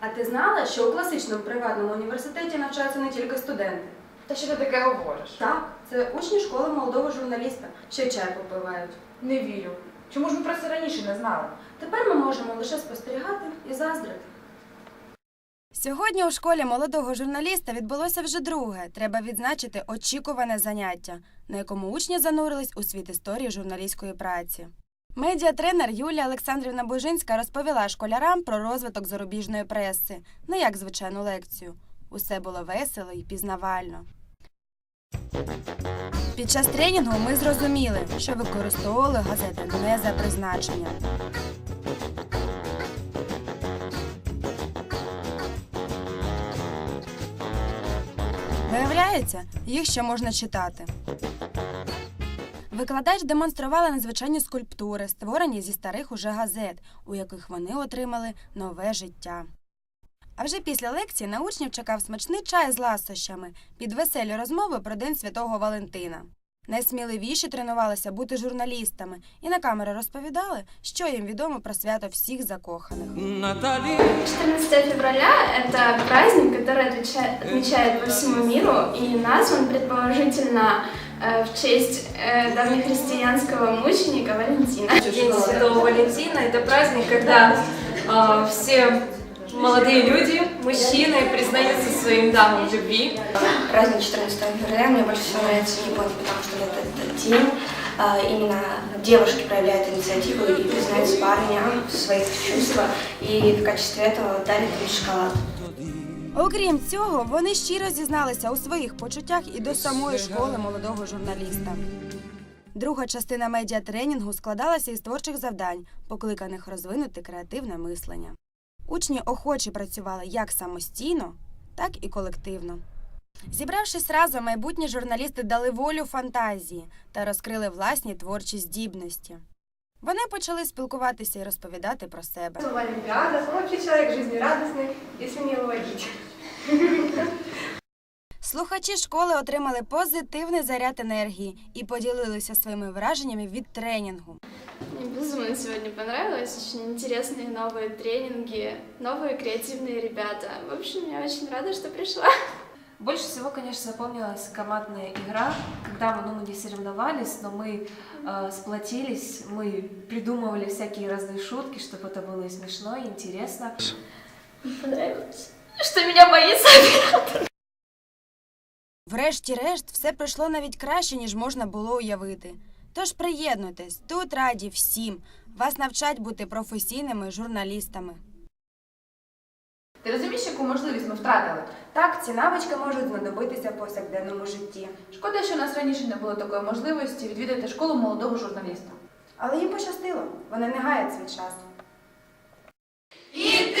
А ти знала, що у класичному приватному університеті навчаються не тільки студенти? Та що ти таке говориш? Так, це учні школи молодого журналіста, ще чай попивають. Не вірю. Чому ж ми про це раніше не знали? Тепер ми можемо лише спостерігати і заздрити. Сьогодні у школі молодого журналіста відбулося вже друге. Треба відзначити очікуване заняття, на якому учні занурились у світ історії журналістської праці. Медіатренер Юлія Олександрівна Божинська розповіла школярам про розвиток зарубіжної преси, не як звичайну лекцію. Усе було весело і пізнавально. Під час тренінгу ми зрозуміли, що використовували газети не за призначенням. Виявляється, їх ще можна читати. Викладач демонструвала незвичайні скульптури, створені зі старих уже газет, у яких вони отримали нове життя. А вже після лекції на учнів чекав смачний чай з ласощами під веселі розмови про День Святого Валентина. Найсміливіші тренувалися бути журналістами і на камеру розповідали, що їм відомо про свято всіх закоханих. Натали. 14 февраля – это праздник, который отвеча- отмечают по всему миру и назван предположительно э, в честь э, давнехристианского мученика Валентина. День Святого Валентина – это праздник, когда а, все молодые люди, мужчины признаются своим дамам в любви. Праздник 14 февраля мне больше всего нравится в Японии, потому что в этот день а, именно девушки проявляют инициативу и признаются парня в своих чувствах, и в качестве этого дарят им шоколад. Окрім цього, вони щиро зізналися у своїх почуттях і до самої школи молодого журналіста. Друга частина медіатренінгу складалася із творчих завдань, покликаних розвинути креативне мислення. Учні охоче працювали як самостійно, так і колективно. Зібравшись разом, майбутні журналісти дали волю фантазії та розкрили власні творчі здібності. Вони почали спілкуватися і розповідати про себе. Он вообще человек жизнерадостный, если не. Слухачі школи отримали позитивний заряд енергії і поділилися своїми враженнями від тренінгу. Мне безумно сегодня понравилось, очень интересные новые тренинги, новые креативные ребята. В общем, я очень рада, что пришла. Больше всего, конечно, запомнилась командная игра, когда мы, ну, мы не соревновались, но мы э, сплотились, мы придумывали всякие разные шутки, чтобы это было и смешно, и интересно. Понравилось. Что меня боится Врешті-решт, все пройшло навіть краще, ніж можна було уявити. Тож приєднуйтесь, тут раді всім. Вас навчать бути професійними журналістами. Ти розумієш, яку можливість ми втратили? Так, ці навички можуть знадобитися в повсякденному житті. Шкода, що у нас раніше не було такої можливості відвідати школу молодого журналіста. Але їм пощастило, вони не гаять свій час. И